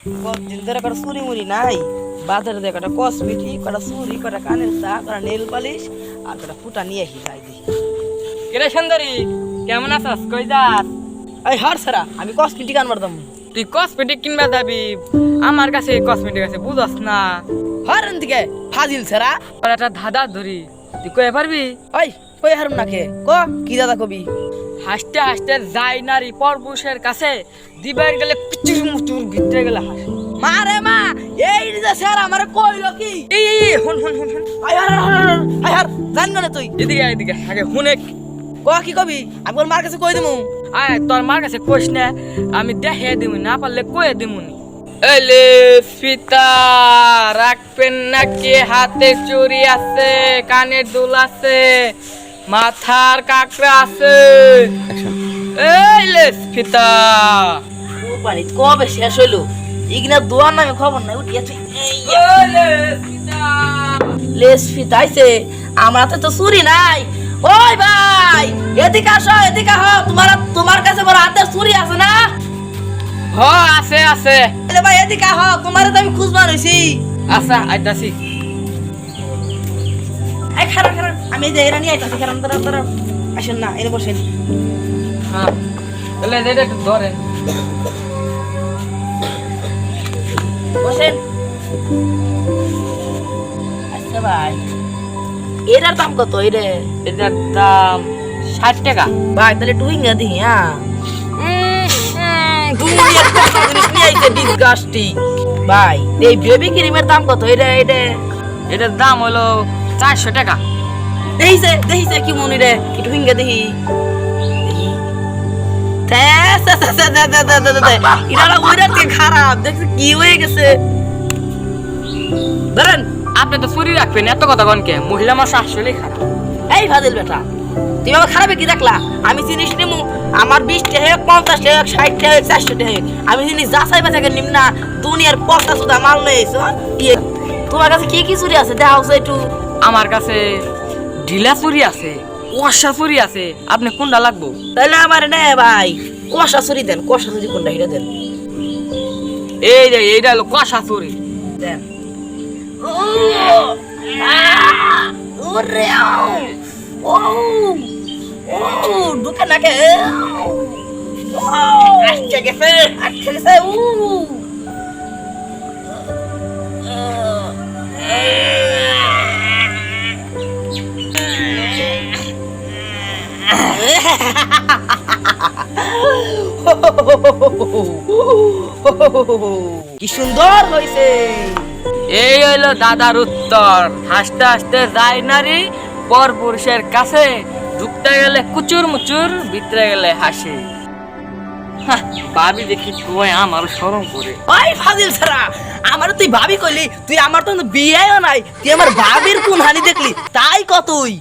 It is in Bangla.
কতদিন ধরে কটা চুরি মুড়ি নাই? বাজারে দিয়ে কটা কসমেটিক কটা চুরি কটা কানের চা কটা নেল পালিশ আর কটা ফুটা নিয়ে আসি যাই কিরে সুন্দরী? কেমন আছস? কই যাস? এই হার সারা আমি কসমেটিক আনবার দাম তুই কসমেটিক কিনবা যাবি? আমার কাছে কসমেটিক আছে বুঝস না। হার থেকে ফাজিল সারা। আর একটা ধাঁধা ধরি তুই কয়ে পারবি? ওই কই হারুম না কে? ক কি দাদা কবি? হাসতে হাসতে যাই নারী পরপুরুষের কাছে দিবার গেলে কুচুর মুচুর ভিতরে গেলে হাসে। মা রে মা এই যে স্যার আমার কইল কি? এই এই, হুন হুন হুন হুন। আই হার জান না তুই। এদিকে এদিকে আগে হুনে ক কি কবি? আমি ওর মার কাছে কই দিমু? আয় তোর মার কাছে কোশ না আমি দেখে দিমু না পারলে কয়ে দিমুনি। এলে ফিতা রাখবেন নাকি? হাতে চুরি আছে কানের দুল আছে। মাথার কাকড়া আছে। এই লে ফিতা। পানি কবে শেষ হইল? ইগনা দোয়ার নামে খবর নাই উঠিয়াছে এই লে ফিতা। লেস ফিতাইছে আমার হাতে তো চুরি নাই। ওই ভাই এদিকে আসো এদিকে আহ তোমার তোমার কাছে বড় হাতে চুরি আছে না? হ আছে আছে। এলে ভাই এদিকে আহ তোমার তো আমি খুঁজবার হইছি। আচ্ছা আইতাছি। এই খারাপ খারাপ আমি যে এরা নিয়ে আইতাছি খারাপ তারা তারা আসেন না এনে বসেন। হ্যাঁ তাহলে এটা একটু ধরেন বসেন। আচ্ছা ভাই এটার দাম কত? এরে এটার দাম ষাট টাকা। ভাই তাহলে টুইঙ্গা দিহি হ্যাঁ? ভাই এই বেবি ক্রিমের দাম কত? এটা এটা এটার দাম হলো চারশো টাকা। দেখি খারাপ কি আপনি তো রাখবেন এত কথা মহিলা খারাপ। এই বেটা তুমি আমার কি দেখলা? আমি জিনিস নিমু আমার বিশ টাকা পঞ্চাশ টাকা ষাট টাকা চারশো আমি জিনিস যাচাই বা নিম না দুনিয়ার পশা সুদা মাল নেই হ্যাঁ? ইয়ে, তোমার কাছে কি কি চুরি আছে? দেখাও একটু। আমার কাছে ঢিলা চুরি আছে কষা চুরি আছে আপনি কোনটা লাগবো তাহলে আমার নে ভাই কষা চুরি দেন কষা চুরি কোনটা হিটা দেন এই যে এইটা হলো কষা চুরি দেন ওরে ও ও ঢুকে নাকে আটকে গেছে আটকে গেছে উ কি সুন্দর হয়েছে এই হইল দাদার উত্তর। হাসতে হাসতে যায় নারী পর পুরুষের কাছে। ঢুকতে গেলে কুচুর মুচুর ভিতরে গেলে হাসে। ভাবি দেখি তুই আমার সরম করে। ওই ফাজিল ছাড়া আমার তুই ভাবি কইলি তুই আমার তো বিয়েও নাই। তুই আমার ভাবির কোন হানি দেখলি তাই কতই?